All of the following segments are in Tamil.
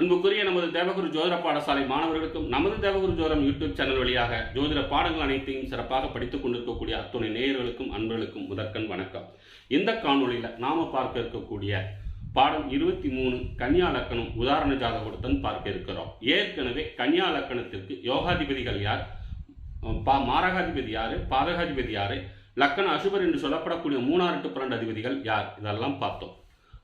அன்புக்குரிய நமது தேவகுரு ஜோதிட பாடசாலை மாணவர்களுக்கும் நமது தேவகுரு ஜோதிடம் யூடியூப் சேனல் வழியாக ஜோதிட பாடங்கள் அனைத்தையும் சிறப்பாக படித்துக் கொண்டிருக்கக்கூடிய அத்துணை நேயர்களுக்கும் அன்பர்களுக்கும் முதற்கண் வணக்கம். இந்த காணொலியில் நாம பார்க்க இருக்கக்கூடிய பாடம் இருபத்தி மூணு கன்னியா லக்கணம் உதாரண ஜாதகத்துடன் பார்க்க இருக்கிறோம். ஏற்கனவே கன்னியா லக்கணத்திற்கு யோகாதிபதிகள் யார்? பா மாரகாதிபதி யாரு? பாதகாதிபதி யாரு? லக்கண அசுபர் என்று சொல்லப்படக்கூடிய மூணாறு டு பன்னெண்டு அதிபதிகள் யார்? இதெல்லாம் பார்த்தோம்.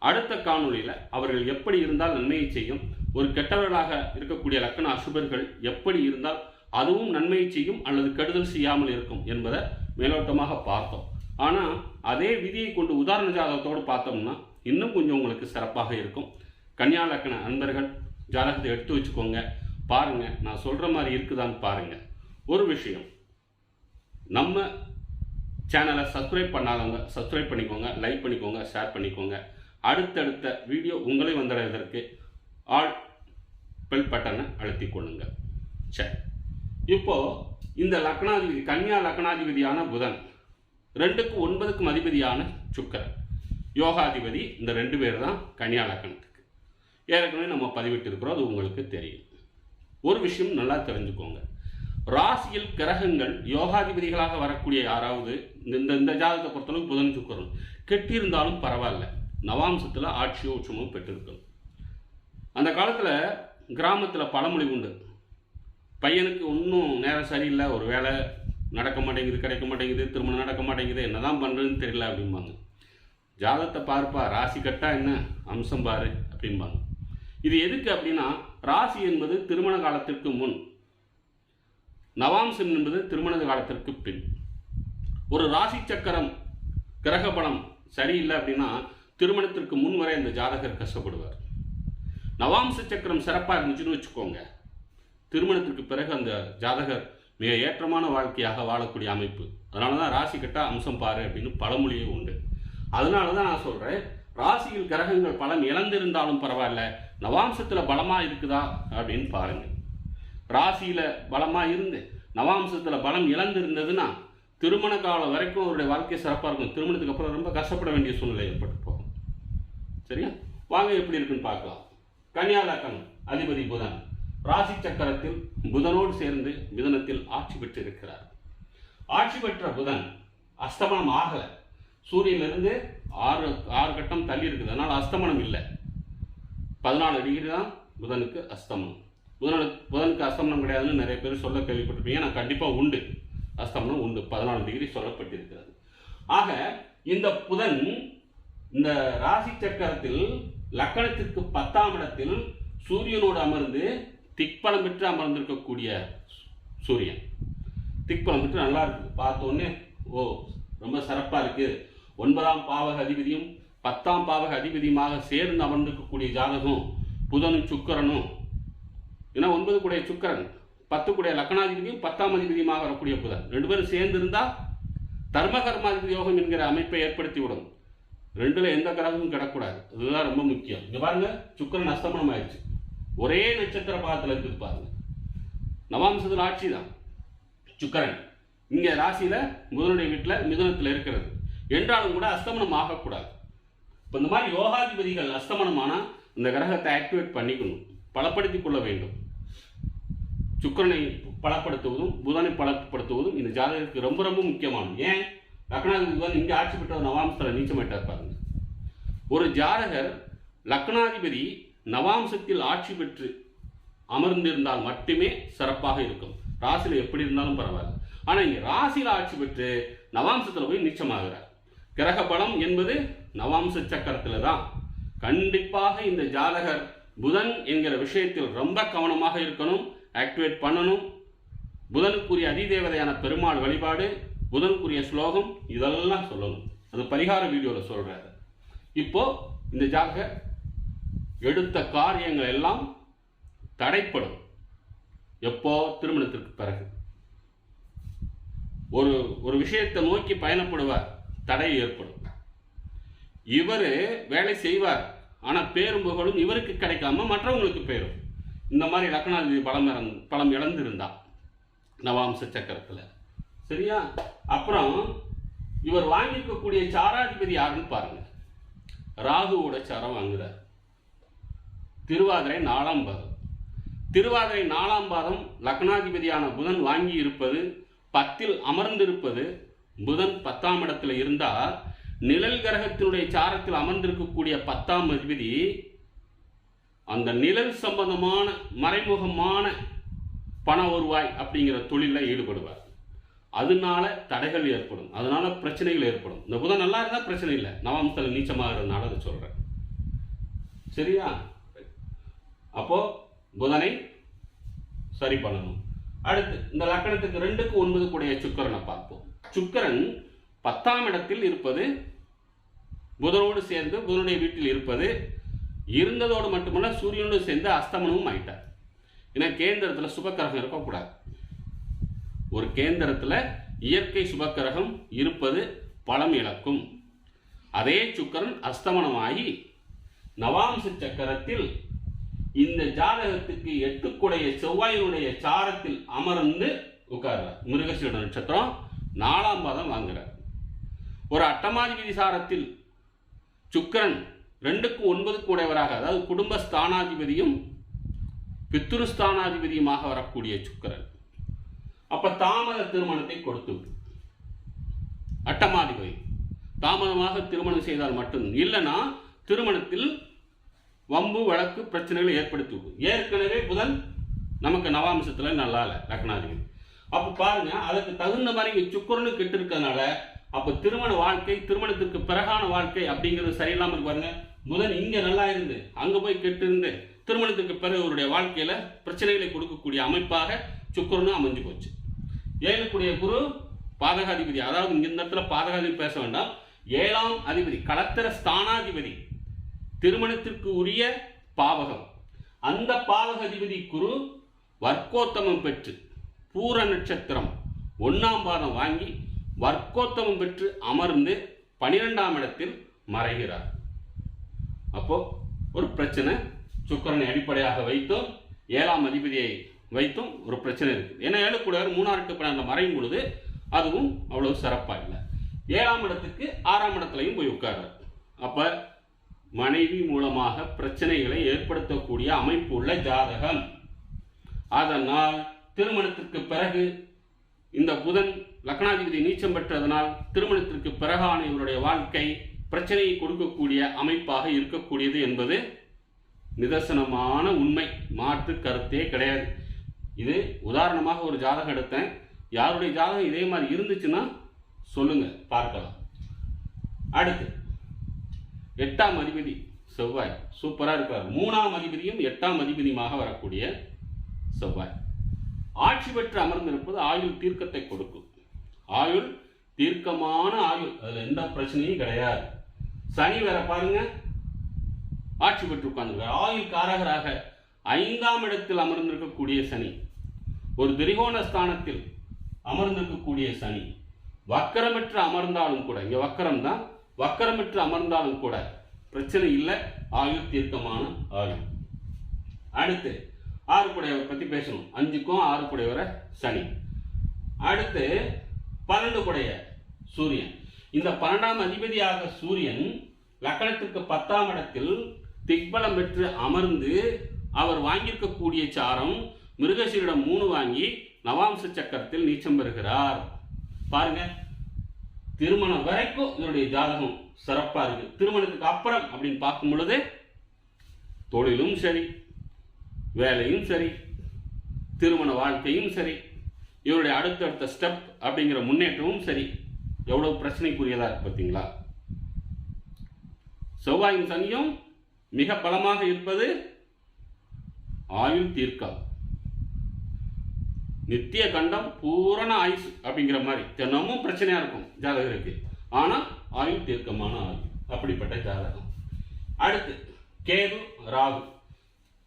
அடுத்த காணொளியில் அவர்கள் எப்படி இருந்தால் நன்மையை செய்யும் ஒரு கெட்டவர்களாக இருக்கக்கூடிய லக்கண அசுபர்கள் எப்படி இருந்தால் அதுவும் நன்மையை செய்யும் அல்லது கெடுதல் செய்யாமல் இருக்கும் என்பதை மேலோட்டமாக பார்த்தோம். ஆனால் அதே விதியை கொண்டு உதாரண ஜாதகத்தோடு பார்த்தோம்னா இன்னும் கொஞ்சம் உங்களுக்கு சிறப்பாக இருக்கும். கன்னியா லக்கண அன்பர்கள் ஜாதகத்தை எடுத்து வச்சுக்கோங்க. பாருங்க நான் சொல்கிற மாதிரி இருக்குதான்னு பாருங்க. ஒரு விஷயம் நம்ம சேனலை சப்ஸ்கிரைப் பண்ணாதவங்க சப்ஸ்கிரைப் பண்ணிக்கோங்க லைக் பண்ணிக்கோங்க ஷேர் பண்ணிக்கோங்க. அடுத்தடுத்த வீடியோ உங்களே வந்தடைவதற்கு ஆல் பெல் பட்டனை அழுத்தி கொள்ளுங்க. சரி இப்போ இந்த லக்னாதிபதி கன்னியா லக்னாதிபதியான புதன் ரெண்டுக்கு ஒன்பதுக்கும் அதிபதியான சுக்கரன். யோகாதிபதி இந்த ரெண்டு பேர் தான் கன்னியா லக்னத்துக்கு. ஏற்கனவே நம்ம பதிவிட்டிருக்கிறோம் அது உங்களுக்கு தெரியும். ஒரு விஷயம் நல்லா தெரிஞ்சுக்கோங்க. ராசியில் கிரகங்கள் யோகாதிபதிகளாக வரக்கூடிய யாராவது இந்த இந்த ஜாதகத்தை பொறுத்தளவுக்கு புதன் சுக்கரன் கெட்டியிருந்தாலும் பரவாயில்ல. நவாம்சத்தில் ஆட்சியோ உச்சமோ பெற்றிருக்கணும். அந்த காலத்தில் கிராமத்தில் பழமொழி உண்டு. பையனுக்கு ஒன்றும் நேரம் சரியில்லை ஒரு வேலை நடக்க மாட்டேங்குது கிடைக்க மாட்டேங்குது திருமணம் நடக்க மாட்டேங்குது என்னதான் பண்ணுறதுன்னு தெரியல அப்படிம்பாங்க. ஜாதத்தை பார்ப்பா ராசி கட்டா என்ன? அம்சம் பாரு அப்படிம்பாங்க. இது எதுக்கு அப்படின்னா ராசி என்பது திருமண காலத்திற்கு முன். நவாம்சம் என்பது திருமண காலத்திற்கு பின். ஒரு ராசி சக்கரம் கிரக பலம் சரியில்லை அப்படின்னா திருமணத்திற்கு முன் வரை அந்த ஜாதகர் கஷ்டப்படுவார். நவாம்ச சக்கரம் சிறப்பாக இருந்துச்சுன்னு வச்சுக்கோங்க. திருமணத்திற்கு பிறகு அந்த ஜாதகர் மிக ஏற்றமான வாழ்க்கையாக வாழக்கூடிய அமைப்பு. அதனால தான் ராசி கட்டா அம்சம் பாரு அப்படின்னு பழமொழியே உண்டு. அதனால தான் நான் சொல்கிறேன் ராசியில் கிரகங்கள் பலம் இழந்திருந்தாலும் பரவாயில்ல நவாம்சத்தில் பலமாக இருக்குதா அப்படின்னு பாருங்கள் ராசியில் பலமாக இருந்து நவாம்சத்தில் பலம் இழந்து இருந்ததுன்னா திருமண காலம் வரைக்கும் அவருடைய வாழ்க்கை சிறப்பாக இருக்கும். திருமணத்துக்கு அப்புறம் ரொம்ப கஷ்டப்பட வேண்டிய சூழ்நிலை ஏற்பட்டு போகும். சரியா? வாங்க எப்படி இருக்குன்னு பார்க்கலாம். கன்னியா லக்கணம் அதிபதி புதன் ராசி சக்கரத்தில் புதனோடு சேர்ந்து மிதனத்தில் ஆட்சி பெற்று இருக்கிறார் ஆட்சி பெற்ற புதன் அஸ்தமனம் ஆகலை. சூரியனிலிருந்து ஆறு ஆறு கட்டம் தள்ளி இருக்குது. அதனால் அஸ்தமனம் இல்லை. பதினாலு டிகிரி தான் புதனுக்கு அஸ்தமனம். புதனுக்கு புதனுக்கு அஸ்தமனம் கிடையாதுன்னு நிறைய பேர் சொல்ல கேள்விப்பட்டிருப்பீங்க. நான் கண்டிப்பாக உண்டு. அஸ்தமனம் உண்டு. பதினாலு டிகிரி சொல்லப்பட்டிருக்கிறது. ஆக இந்த புதன் இந்த ராசி சக்கரத்தில் லக்கணத்திற்கு பத்தாம் இடத்தில் சூரியனோடு அமர்ந்து திக்பலம் பெற்று அமர்ந்திருக்கக்கூடிய சூரியன். திக்பலம் பெற்று நல்லா இருக்குது பார்த்தோன்னே ஓ ரொம்ப சிறப்பாக இருக்குது ஒன்பதாம் பாவக அதிபதியும் பத்தாம் பாவக அதிபதியுமாக சேர்ந்து அமர்ந்திருக்கக்கூடிய ஜாதகம் புதனும் சுக்கரனும். ஏன்னா ஒன்பது கூடிய சுக்கரன் பத்து கூடிய லக்கணாதிபதியும் பத்தாம் அதிபதியுமாக வரக்கூடிய புதன். ரெண்டு பேரும் சேர்ந்து இருந்தால் தர்மகர்மாதிபதி யோகம் என்கிற அமைப்பை ஏற்படுத்தி விடும் ரெண்டுல எந்த கிரகமும் கிடக்கூடாது இதுதான் ரொம்ப முக்கியம். இங்க பாருங்க சுக்கரன் அஸ்தமனம் ஆயிடுச்சு ஒரே நட்சத்திர பாகத்தில் இருக்குது பாருங்க. நவாம்சத்தில் ஆட்சி தான். சுக்கரன். இங்க ராசியில புதனுடைய வீட்டில் மிதுனத்தில் இருக்கிறது. என்றாலும் கூட அஸ்தமனம் ஆகக்கூடாது. இப்போ இந்த மாதிரி யோகாதிபதிகள் அஸ்தமனம் ஆனால் இந்த கிரகத்தை ஆக்டிவேட் பண்ணிக்கணும். பலப்படுத்திக் கொள்ள வேண்டும். சுக்கரனை பலப்படுத்துவதும் புதனை பலப்படுத்துவதும் இந்த ஜாதகத்துக்கு ரொம்ப ரொம்ப முக்கியமானது. ஏன்? லக்னாதிபதி புதன் இங்கே ஆட்சி பெற்ற நவாம்சத்தில் நீச்சமாயிட்டார் பாருங்க. ஒரு ஜாதகர் லக்னாதிபதி நவாம்சத்தில் ஆட்சி பெற்று அமர்ந்திருந்தால் மட்டுமே சிறப்பாக இருக்கும். ராசியில் எப்படி இருந்தாலும் பரவாயில்ல. ஆனால் இங்கே ராசியில் ஆட்சி பெற்று நவாம்சத்தில் போய் நீச்சமாகிறார். கிரக பலம் என்பது நவாம்ச சக்கரத்தில் தான். கண்டிப்பாக இந்த ஜாதகர் புதன் என்கிற விஷயத்தில் ரொம்ப கவனமாக இருக்கணும் ஆக்டிவேட் பண்ணணும். புதனுக்குரிய அதிதேவதையான பெருமாள் வழிபாடு புதனுக்குரிய ஸ்லோகம் இதெல்லாம் சொல்லணும். அது பரிகார வீடியோவில் சொல்கிறாரு இப்போ இந்த ஜாக எடுத்த காரியங்கள் எல்லாம் தடைப்படும். எப்போ? திருமணத்திற்கு பிறகு. ஒரு ஒரு விஷயத்தை நோக்கி பயணப்படுவார். தடை ஏற்படும். இவர் வேலை செய்வார். ஆனால் பேரும் புகழும் இவருக்கு கிடைக்காம மற்றவங்களுக்கு பேரும் இந்த மாதிரி லக்னாதிபதி பலம் இறந்து பலம் இழந்திருந்தா. நவாம்ச சக்கரத்தில். சரியா? அப்புறம் இவர் வாங்கியிருக்கக்கூடிய சாராதிபதி யாருன்னு பாருங்க. ராகுவோட சாரம் வாங்குறார். திருவாதிரை நாலாம் பாதம். திருவாதிரை நாலாம் பாதம் லக்னாதிபதியான புதன் வாங்கி இருப்பது பத்தில் அமர்ந்திருப்பது புதன் பத்தாம் இடத்துல இருந்தால் நிழல் கிரகத்தினுடைய சாரத்தில் அமர்ந்திருக்கக்கூடிய பத்தாம் அதிபதி அந்த நிழல் சம்பந்தமான மறைமுகமான பண வருவாய் அப்படிங்கிற தொழிலில் ஈடுபடுவார். அதனால தடைகள் ஏற்படும். அதனால பிரச்சனைகள் ஏற்படும். இந்த புதன் நல்லா இருந்தால் பிரச்சனை இல்லை. நவாம்சத்தில் நீச்சமாகிறதுனால அதை சொல்கிறேன் சரியா? அப்போ புதனை சரி பண்ணணும். அடுத்து இந்த லக்கணத்துக்கு ரெண்டுக்கு ஒன்பது கூடிய சுக்கரனை பார்ப்போம். சுக்கரன் பத்தாம் இடத்தில் இருப்பது புதனோடு சேர்ந்து புதனுடைய வீட்டில் இருப்பது இருந்ததோடு மட்டுமல்ல சூரியனோடு சேர்ந்து அஸ்தமனமும் ஆயிட்டார். ஏன்னா கேந்திரத்தில் சுபக்கிரகம் இருக்கக்கூடாது. ஒரு கேந்திரத்தில் இயற்கை சுபக்கிரகம் இருப்பது பலம் இழக்கும். அதே சுக்கரன் அஸ்தமனமாகி நவாம்ச சக்கரத்தில் இந்த ஜாதகத்துக்கு எட்டுக்குடைய செவ்வாயினுடைய சாரத்தில் அமர்ந்து உட்கார்றார். மிருகசீட நட்சத்திரம் நாலாம் பாதம் வாங்குறார். ஒரு அட்டமாதிபதி சாரத்தில் சுக்கரன் ரெண்டுக்கு ஒன்பது கூடையவராக அதாவது குடும்ப ஸ்தானாதிபதியும் பித்ருஸ்தானாதிபதியுமாக வரக்கூடிய சுக்கரன். அப்ப தாமத திருமணத்தை கொடுத்து அட்டமாதிபதி தாமதமாக திருமணம் செய்தால் மட்டும் இல்லைன்னா திருமணத்தில் வம்பு வழக்கு பிரச்சனைகளை ஏற்படுத்தி ஏற்கனவே புதன் நமக்கு நவாம்சத்தில் நல்லா இல்லை லக்னாதிபதி. அப்போ பாருங்க அதுக்கு தகுந்த மாதிரி சுக்கரனு கெட்டு இருக்கிறதுனால அப்போ திருமண வாழ்க்கை திருமணத்திற்கு பிறகான வாழ்க்கை அப்படிங்கிறது சரியில்லாம இருக்கு பாருங்க. புதன் இங்க நல்லா இருந்து அங்க போய் கெட்டு இருந்து திருமணத்துக்கு பிறகு அவருடைய வாழ்க்கையில பிரச்சனைகளை கொடுக்கக்கூடிய அமைப்பாக சுக்கரனும் அமைஞ்சு போச்சு. ஏழுக்குடைய குரு பாதகாதிபதி. அதாவது இங்க இந்த இடத்துல பாதகாதிபதி பேச வேண்டாம். ஏழாம் அதிபதி களத்திர ஸ்தானாதிபதி திருமணத்திற்கு உரிய பாவகம். அந்த பாவக அதிபதி குரு வர்க்கோத்தமம் பெற்று பூர நட்சத்திரம் ஒன்னாம் பாதம் வாங்கி வர்க்கோத்தமம் பெற்று அமர்ந்து பனிரெண்டாம் இடத்தில் மறைகிறார். அப்போ ஒரு பிரச்சனை. சுக்கிரனை அடிப்படையாக வைத்தோம். ஏழாம் அதிபதியை வைத்தும் ஒரு பிரச்சனை இருக்குது ஏன்னா ஏழுக்கூடவர் மூணாறு எட்டு பன்னெண்டு மறையும் பொழுது அதுவும் அவ்வளவு சிறப்பாக இல்லை ஏழாம் இடத்துக்கு ஆறாம் இடத்துலையும் போய் உட்கார்றார். அப்போ மனைவி மூலமாக பிரச்சனைகளை ஏற்படுத்தக்கூடிய அமைப்பு உள்ள ஜாதகம். அதனால் திருமணத்திற்கு பிறகு இந்த புதன் லக்னாதிபதி நீச்சம் பெற்றதனால் திருமணத்திற்கு பிறகான இவருடைய வாழ்க்கை பிரச்சனையை கொடுக்கக்கூடிய அமைப்பாக இருக்கக்கூடியது என்பது நிதர்சனமான உண்மை. மாற்று கருத்தே கிடையாது. இது உதாரணமாக ஒரு ஜாதகம் எடுத்தேன். யாருடைய ஜாதகம் இதே மாதிரி இருந்துச்சுன்னா சொல்லுங்க பார்க்கலாம். அடுத்து எட்டாம் அதிபதி செவ்வாய். சூப்பராக இருப்பார் மூணாம் அதிபதியும் எட்டாம் அதிபதியுமாக வரக்கூடிய செவ்வாய். ஆட்சி பெற்று அமர்ந்திருப்பது ஆயுள் தீர்க்கத்தை கொடுக்கும். ஆயுள் தீர்க்கமான ஆயுள். அதில் எந்த பிரச்சனையும் கிடையாது. சனி வேற பாருங்க ஆட்சி பெற்று உட்கார்ந்துருக்கார். ஆயுள் காரகராக ஐந்தாம் இடத்தில் அமர்ந்திருக்கக்கூடிய சனி. ஒரு திரிகோண ஸ்தானத்தில் அமர்ந்திருக்கக்கூடிய சனி வக்கரமற்று அமர்ந்தாலும் கூட இங்கே வக்கரம் தான் வக்கரமற்று அமர்ந்தாலும் கூட பிரச்சனை இல்லை ஆயுள் தீர்க்கமான ஆயுள். அடுத்து ஆறு குடையவர் பற்றி பேசணும். அஞ்சுக்கும் ஆறு குடையவரை சனி. அடுத்து பன்னெண்டு குடைய சூரியன். இந்த பன்னெண்டாம் அதிபதியாக சூரியன் லக்கணத்திற்கு பத்தாம் இடத்தில் திக்பலம் பெற்று அமர்ந்து அவர் வாங்கியிருக்கக்கூடிய சாரம் மிருகசீரிடம் மூணு வாங்கி நவாம்ச சக்கரத்தில் நீச்சம் பெறுகிறார். பாருங்க. திருமணம் வரைக்கும் இதனுடைய ஜாதகம் சிறப்பா இருக்கு. திருமணத்துக்கு அப்புறம் அப்படின்னு பார்க்கும் பொழுது தொழிலும் சரி வேலையும் சரி திருமண வாழ்க்கையும் சரி இவருடைய அடுத்தடுத்த ஸ்டெப் அப்படிங்கிற முன்னேற்றமும் சரி. எவ்வளவு பிரச்சனைக்குரியதா இருக்கு பார்த்தீங்களா? செவ்வாயின் சனியும் மிக பலமாக இருப்பது ஆயுள் தீர்க்கம். நித்திய கண்டம் பூரண ஆயுஸ் அப்படிங்கிற மாதிரி தினமும் பிரச்சனையா இருக்கும் ஜாதகருக்கு. ஆனா ஆயுள் தீர்க்கமான ஆயுள் அப்படிப்பட்ட ஜாதகம். அடுத்து கேது ராகு.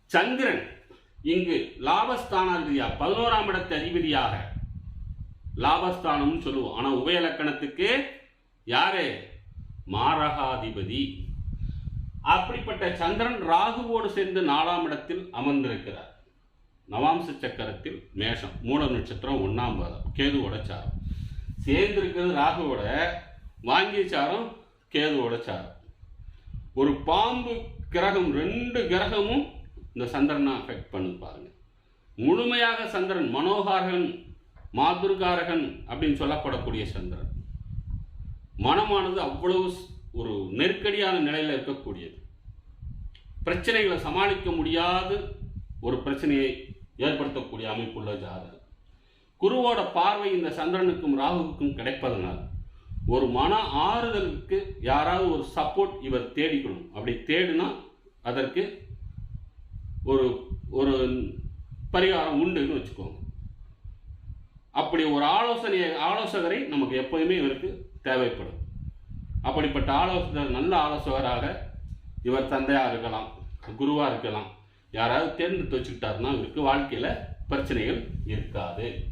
சந்திரன் இங்கு லாபஸ்தானாதிபதியா பதினோராம் இடத்து அதிபதியாக லாபஸ்தானம்னு சொல்லுவோம். ஆனா உபயலக்கணத்துக்கு யாரு? மாரகாதிபதி. அப்படிப்பட்ட சந்திரன் ராகுவோடு சேர்ந்து நாலாம் இடத்தில் அமர்ந்திருக்கிறார். நவாம்ச சக்கரத்தில் மேஷம் மூல நட்சத்திரம் ஒன்றாம் பாதம் கேதுவோட சாரம். சேர்ந்திருக்கிறது ராகுவோட வாங்கிய சாரம் கேதுவோட சாரம். ஒரு பாம்பு கிரகம் ரெண்டு கிரகமும் இந்த சந்திரனை அஃபெக்ட் பண்ணு பாருங்க. முழுமையாக சந்திரன் மனோகாரகன் மாதுர்காரகன் அப்படின்னு சொல்லப்படக்கூடிய சந்திரன். மனமானது அவ்வளவு ஒரு நெருக்கடியான நிலையில் இருக்கக்கூடியது. பிரச்சனைகளை சமாளிக்க முடியாது ஒரு பிரச்சனையை ஏற்படுத்தக்கூடிய அமைப்புள்ள ஜாதகம். குருவோட பார்வை இந்த சந்திரனுக்கும் ராகுவுக்கும் கிடைப்பதனால் ஒரு மன ஆறுதலுக்கு யாராவது ஒரு சப்போர்ட் இவர் தேடிக்கணும் அப்படி தேடினா அதற்கு ஒரு ஒரு பரிகாரம் உண்டுன்னு வச்சுக்கோங்க. அப்படி ஒரு ஆலோசனை ஆலோசகரை நமக்கு எப்போதுமே இவருக்கு தேவைப்படும். அப்படிப்பட்ட ஆலோசகர் நல்ல ஆலோசகராக இவர் தந்தையாக இருக்கலாம் குருவாக இருக்கலாம். யாராவது தேர்ந்தெடுத்து வச்சுக்கிட்டாருன்னா அவருக்கு வாழ்க்கையில் பிரச்சனைகள் இருக்காது.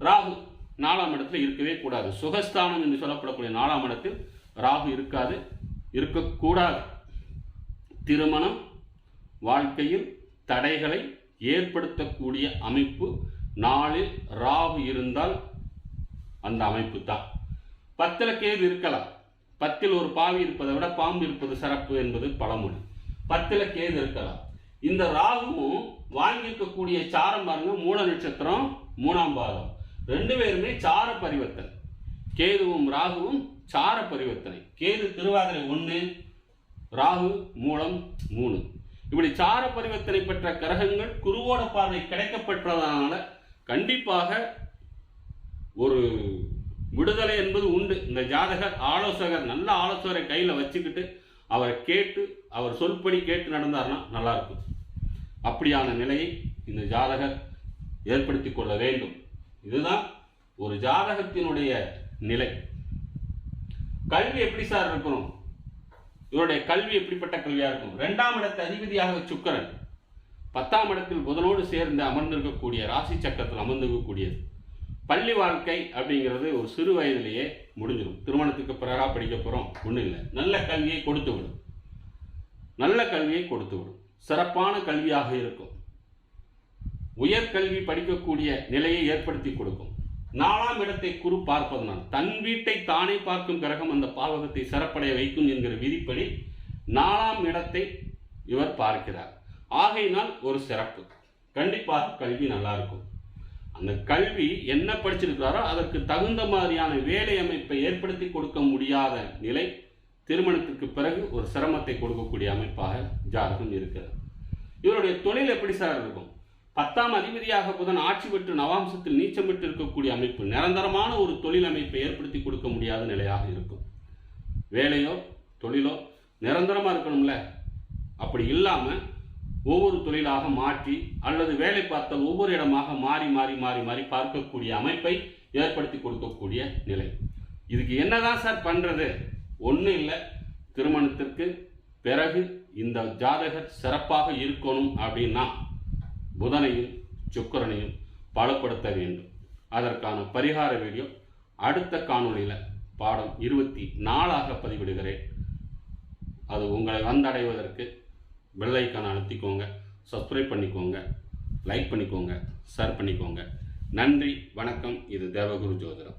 ராகு நாலாம் இடத்துல இருக்கவே கூடாது. சுகஸ்தானம் என்று சொல்லப்படக்கூடிய நாலாம் இடத்தில் ராகு இருக்காது இருக்கக்கூடாது. திருமணம் வாழ்க்கையில் தடைகளை ஏற்படுத்தக்கூடிய அமைப்பு நாளில் ராகு இருந்தால் அந்த அமைப்பு தான். பத்தில் கேது இருக்கலாம். பத்தில் ஒரு பாவி இருப்பதை விட பாம்பு இருப்பது சிறப்பு என்பது பழமொழி. பத்தில் கேது இருக்கலாம். இந்த ராகுவும் வாங்கியிருக்கக்கூடிய சாரம் பாருங்க மூல நட்சத்திரம் மூணாம் பாதம். ரெண்டு பேருமே சார பரிவர்த்தனை. கேதுவும் ராகுவும் சார பரிவர்த்தனை. கேது திருவாதிரை ஒன்று ராகு மூலம் மூணு. இப்படி சார பரிவர்த்தனை பெற்ற கிரகங்கள் குருவோட பார்வை கிடைக்கப்பட்டதனால கண்டிப்பாக ஒரு விடுதலை என்பது உண்டு. இந்த ஜாதகர் ஆலோசகர் நல்ல ஆலோசகரை கையில் வச்சுக்கிட்டு அவரை கேட்டு அவர் சொல்படி கேட்டு நடந்தார்னா நல்லா இருக்கும் அப்படியான நிலையை இந்த ஜாதகர் ஏற்படுத்தி கொள்ள வேண்டும். இதுதான் ஒரு ஜாதகத்தினுடைய நிலை. கல்வி எப்படி சார் இருக்கணும்? இவருடைய கல்வி எப்படிப்பட்ட கல்வியாக இருக்கும் ரெண்டாம் இடத்து அதிபதியாக சுக்கரன் பத்தாம் இடத்தில் புதனோடு சேர்ந்து அமர்ந்திருக்கக்கூடிய ராசி சக்கரத்தில் அமர்ந்திருக்கக்கூடியது. பள்ளி வாழ்க்கை அப்படிங்கிறது ஒரு சிறு வயதிலேயே முடிஞ்சிடும் திருமணத்துக்கு பிறகா படிக்க போகிறோம் ஒன்றும் இல்லை. நல்ல கல்வியை கொடுத்து விடும். நல்ல கல்வியை கொடுத்து விடும். சிறப்பான கல்வியாக இருக்கும். உயர்கல்வி படிக்கக்கூடிய நிலையை ஏற்படுத்தி கொடுக்கும். நாலாம் இடத்தை குரு பார்ப்பதனால் தன் வீட்டை தானே பார்க்கும் கிரகம் அந்த பாவகத்தை சிறப்படைய வைக்கும் என்கிற விதிப்படி நாலாம் இடத்தை இவர் பார்க்கிறார். ஆகையினால் ஒரு சிறப்பு. கண்டிப்பாக கல்வி நல்லா இருக்கும். அந்த கல்வி என்ன படிச்சிருக்கிறாரோ அதற்கு தகுந்த மாதிரியான வேலை அமைப்பை ஏற்படுத்தி கொடுக்க முடியாத நிலை திருமணத்துக்கு பிறகு ஒரு சிரமத்தை கொடுக்கக்கூடிய அமைப்பாக ஜாதகம் இருக்கிறது. இவருடைய தொழில் எப்படி சார் இருக்கும்? பத்தாம் அதிபதியாக புதன் ஆட்சி பெற்று நவாம்சத்தில் நீச்சம் பெற்று இருக்கக்கூடிய அமைப்பு நிரந்தரமான ஒரு தொழில் அமைப்பை ஏற்படுத்தி கொடுக்க முடியாத நிலையாக இருக்கும். வேலையோ தொழிலோ நிரந்தரமாக இருக்கணும்ல? அப்படி இல்லாமல் ஒவ்வொரு தொழிலாக மாற்றி அல்லது வேலை பார்த்தல் ஒவ்வொரு இடமாக மாறி மாறி மாறி மாறி பார்க்கக்கூடிய அமைப்பை ஏற்படுத்தி கொடுக்கக்கூடிய நிலை. இதுக்கு என்னதான் சார் பண்றது? ஒன்றும் இல்லை. திருமணத்திற்கு பிறகு இந்த ஜாதகர் சிறப்பாக இருக்கணும் அப்படின்னா புதனையும் சுக்கரனையும் பலப்படுத்த வேண்டும். அதற்கான பரிகார வீடியோ அடுத்த காணொளியில் பாடம் இருபத்தி நாலாக பதிவிடுகிறேன். அது உங்களை வந்தடைவதற்கு பெல் ஐக்கானை அழுத்திக்கோங்க. சப்ஸ்கிரைப் பண்ணிக்கோங்க. லைக் பண்ணிக்கோங்க. ஷேர் பண்ணிக்கோங்க. நன்றி. வணக்கம். இது தேவகுரு ஜோதிடம்.